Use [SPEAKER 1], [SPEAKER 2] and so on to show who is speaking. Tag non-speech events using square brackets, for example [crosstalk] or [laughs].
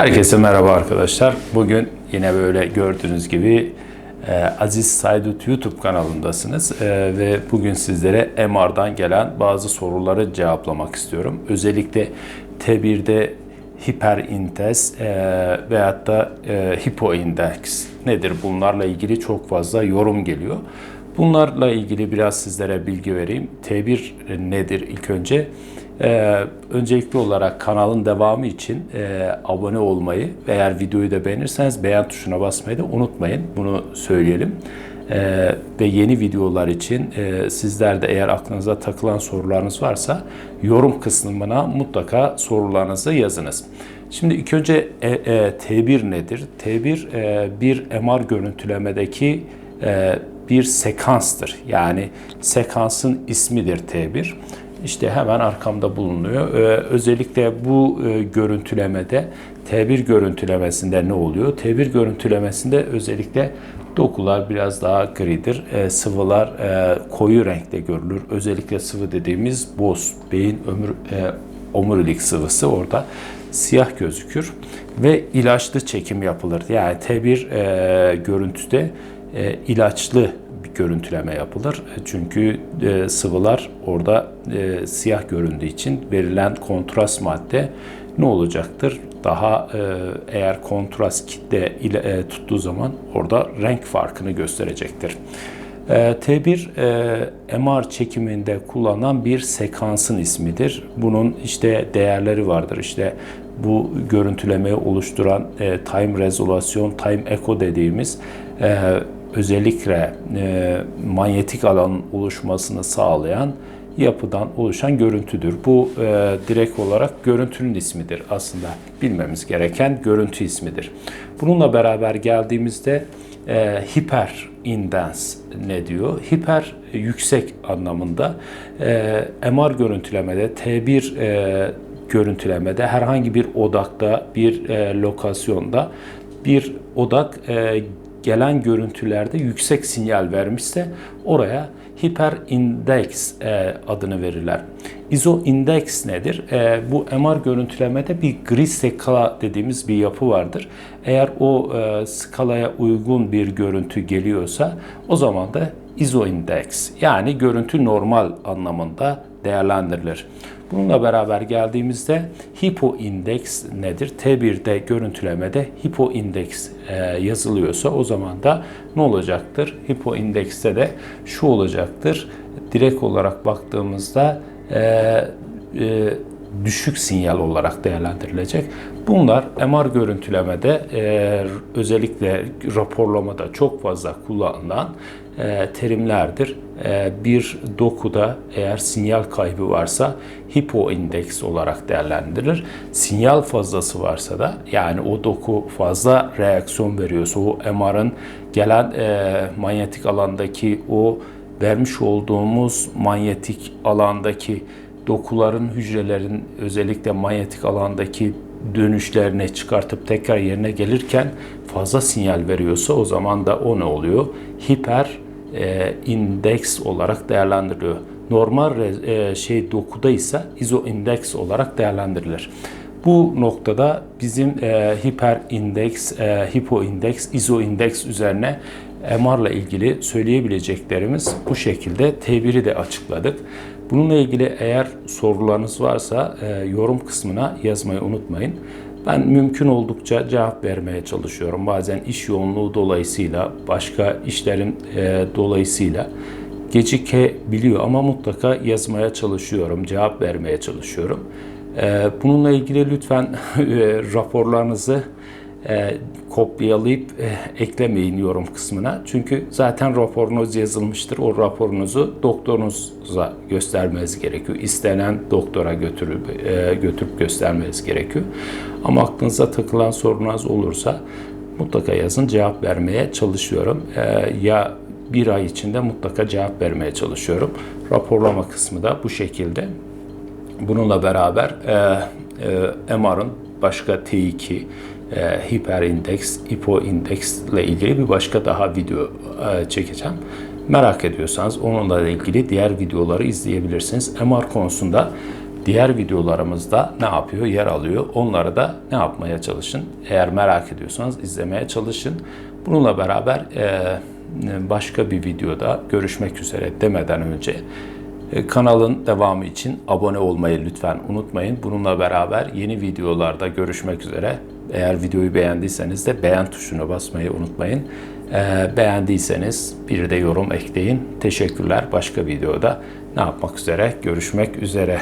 [SPEAKER 1] Herkese merhaba arkadaşlar. Bugün yine böyle gördüğünüz gibi e, Aziz Saydut YouTube kanalındasınız E, ve bugün sizlere MR'dan gelen bazı soruları cevaplamak istiyorum. Özellikle T1'de hiperintes e, veyahut da e, hipoindeks nedir? Bunlarla ilgili çok fazla yorum geliyor. Bunlarla ilgili biraz sizlere bilgi vereyim. T1 nedir ilk önce? Ee, öncelikli olarak kanalın devamı için e, abone olmayı ve eğer videoyu da beğenirseniz beğen tuşuna basmayı da unutmayın. Bunu söyleyelim. Ee, ve yeni videolar için e, sizler de eğer aklınıza takılan sorularınız varsa yorum kısmına mutlaka sorularınızı yazınız. Şimdi ilk önce e, e, T1 nedir? T1 e, bir MR görüntülemedeki e, bir sekanstır. Yani sekansın ismidir T1. İşte hemen arkamda bulunuyor. Ee, özellikle bu e, görüntülemede T1 görüntülemesinde ne oluyor? T1 görüntülemesinde özellikle dokular biraz daha gridir. E, sıvılar e, koyu renkte görülür. Özellikle sıvı dediğimiz boz, beyin ömür e, omurilik sıvısı orada siyah gözükür ve ilaçlı çekim yapılır. Yani T1 e, görüntüde e, ilaçlı görüntüleme yapılır. E, çünkü e, sıvılar orada e, siyah göründüğü için verilen kontrast madde ne olacaktır? Daha eğer kontrast kitle ile tuttuğu zaman orada renk farkını gösterecektir. E, T1 e, MR çekiminde kullanılan bir sekansın ismidir. Bunun işte değerleri vardır. İşte bu görüntülemeyi oluşturan time resolution, time echo dediğimiz özellikle e, manyetik alanın oluşmasını sağlayan yapıdan oluşan görüntüdür. Bu e, direkt olarak görüntünün ismidir aslında bilmemiz gereken görüntü ismidir. Bununla beraber geldiğimizde e, hiper indens ne diyor? Hiper yüksek anlamında e, MR görüntülemede T1 e, görüntülemede herhangi bir odakta bir e, lokasyonda bir odak e, gelen görüntülerde yüksek sinyal vermişse oraya hiperindeks e, adını verirler. İzoindeks nedir? E, bu MR görüntülemede bir gri skala dediğimiz bir yapı vardır. Eğer o e, skalaya uygun bir görüntü geliyorsa o zaman da izoindeks yani görüntü normal anlamında değerlendirilir. Bununla beraber geldiğimizde hipoindeks nedir? T1'de görüntülemede hipoindeks e, yazılıyorsa o zaman da ne olacaktır? Hipoindekste de şu olacaktır. Direkt olarak baktığımızda e, e, düşük sinyal olarak değerlendirilecek. Bunlar MR görüntülemede e, özellikle raporlamada çok fazla kullanılan e, terimlerdir. E, bir dokuda eğer sinyal kaybı varsa hipoindeks olarak değerlendirilir. Sinyal fazlası varsa da yani o doku fazla reaksiyon veriyorsa o MR'ın gelen e, manyetik alandaki o vermiş olduğumuz manyetik alandaki dokuların, hücrelerin özellikle manyetik alandaki dönüşlerini çıkartıp tekrar yerine gelirken fazla sinyal veriyorsa o zaman da o ne oluyor? Hiper e, indeks olarak değerlendiriliyor. Normal e, şey dokuda ise izoindeks olarak değerlendirilir. Bu noktada bizim e, hiper indeks, e, hipoindeks, izoindeks üzerine MR ile ilgili söyleyebileceklerimiz bu şekilde T1'i de açıkladık. Bununla ilgili eğer sorularınız varsa e, yorum kısmına yazmayı unutmayın. Ben mümkün oldukça cevap vermeye çalışıyorum. Bazen iş yoğunluğu dolayısıyla, başka işlerim e, dolayısıyla gecikebiliyor ama mutlaka yazmaya çalışıyorum, cevap vermeye çalışıyorum. E, bununla ilgili lütfen [laughs] e, raporlarınızı e, kopyalayıp e, eklemeyin yorum kısmına. Çünkü zaten raporunuz yazılmıştır. O raporunuzu doktorunuza göstermeniz gerekiyor. İstenen doktora götürüp e, götürüp göstermeniz gerekiyor. Ama aklınıza takılan sorunuz olursa mutlaka yazın cevap vermeye çalışıyorum. E, ya bir ay içinde mutlaka cevap vermeye çalışıyorum. Raporlama kısmı da bu şekilde. Bununla beraber e, e, MR'ın başka T2, e, hiperindeks, hipoindeks ile ilgili bir başka daha video e, çekeceğim. Merak ediyorsanız onunla ilgili diğer videoları izleyebilirsiniz. MR konusunda Diğer videolarımızda ne yapıyor? Yer alıyor. Onları da ne yapmaya çalışın? Eğer merak ediyorsanız izlemeye çalışın. Bununla beraber e, başka bir videoda görüşmek üzere demeden önce e, Kanalın devamı için abone olmayı lütfen unutmayın. Bununla beraber yeni videolarda görüşmek üzere. Eğer videoyu beğendiyseniz de beğen tuşuna basmayı unutmayın. Ee, beğendiyseniz bir de yorum ekleyin. Teşekkürler. Başka videoda ne yapmak üzere? Görüşmek üzere.